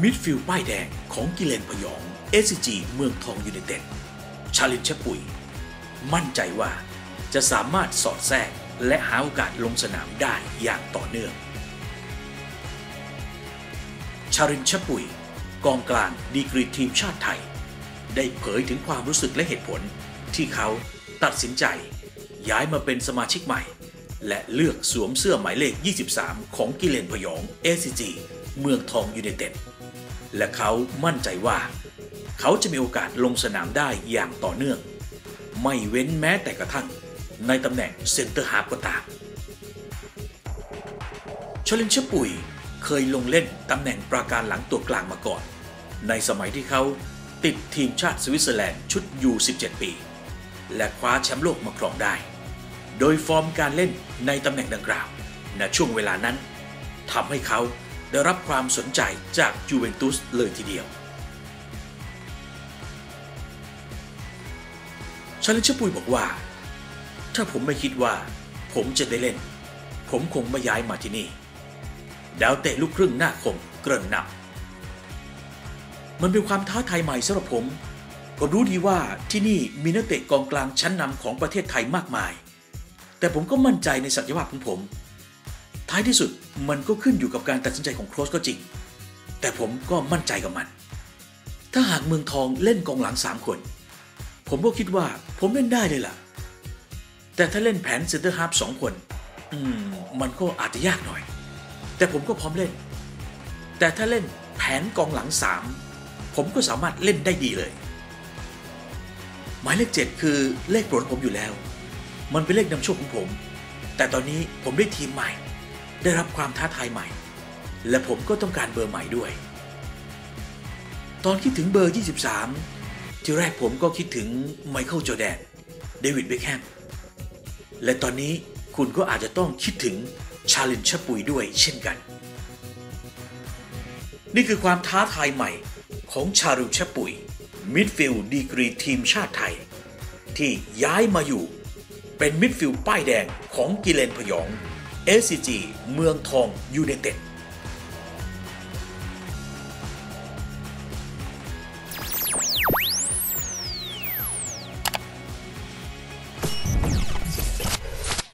มิดฟิลด์ป้ายแดงของกิเลนพยอง SCG เมืองทองยูไนเต็ด ชาลินชปุย มั่นใจว่าจะสามารถสอดแทรกและหาโอกาสลงสนามได้อย่างต่อเนื่อง ชารินชปุย กองกลางดีกรีทีมชาติไทย ได้เผยถึงความรู้สึกและเหตุผล ที่เขาตัดสินใจ ย้ายมาเป็นสมาชิกใหม่ และเลือกสวมเสื้อหมายเลข 23 ของกิเลนพยอง SCG เมืองทองยูไนเต็ดและเขามั่นใจว่า เขาจะมีโอกาสลงสนามได้อย่างต่อเนื่อง ไม่เว้นแม้แต่กระทั่ง ในตำแหน่งเซนเตอร์ฮาร์ฟก็ตามชลินชปุยเคยลงเล่นตำแหน่งปราการหลังตัวกลางมาก่อน ในสมัยที่เขาติดทีมชาติสวิตเซอร์แลนด์ชุดยู17 ปี และคว้าแชมป์โลกมาครองได้ โดยฟอร์มการเล่นในตำแหน่งดังกล่าวณช่วงเวลานั้นทำให้เขา ได้รับความสนใจจากจูเวนตุสเลยทีเดียวชาลินชปุยบอกว่า ถ้าผมไม่คิดว่า ผมจะได้เล่น ผมคงไม่ย้ายมาที่นี่ ดาวเตะลูกครึ่งหน้าคมเกริ่นนำมันเป็นความท้าทายใหม่สำหรับผมผมรู้ดีว่าที่นี่มีนักเตะกองกลางชั้นนำของประเทศไทยมากมาย แต่ผมก็มั่นใจในศักยภาพของผม ท้ายที่สุดมันก็ขึ้นอยู่กับการตัดสินใจของโค้ชก็จริง แต่ผมก็มั่นใจกับมัน ถ้าหากเมืองทองเล่นกองหลังสามคน ผมก็คิดว่าผมเล่นได้เลยล่ะ แต่ถ้าเล่นแผนเซนเตอร์ฮาร์ฟสองคน อืม มันก็อาจจะยากหน่อย แต่ผมก็พร้อมเล่น แต่ถ้าเล่นแผนกองหลังสามผมก็สามารถเล่นได้ดีเลย หมายเลขเจ็ดคือเลขโปรดผมอยู่แล้ว มันเป็นเลขนำโชคของผม แต่ตอนนี้ผมได้ทีมใหม่ ได้รับความท้าทายใหม่ และผมก็ต้องการเบอร์ใหม่ด้วย ตอนคิดถึงเบอร์ 23 ที่แรกผมก็คิดถึงไมเคิลจอแดนเดวิดเบคแฮมและตอนนี้คุณก็อาจจะต้องคิดถึงชาลินชปุยด้วยเช่นกัน นี่คือความท้าทายใหม่ของชาลินชปุยมิดฟิลด์ดีกรีทีมชาติไทย ที่ย้ายมาอยู่เป็นมิดฟิลด์ป้ายแดงของกิเลนพยอง SCG เมืองทองยูเนเต็ด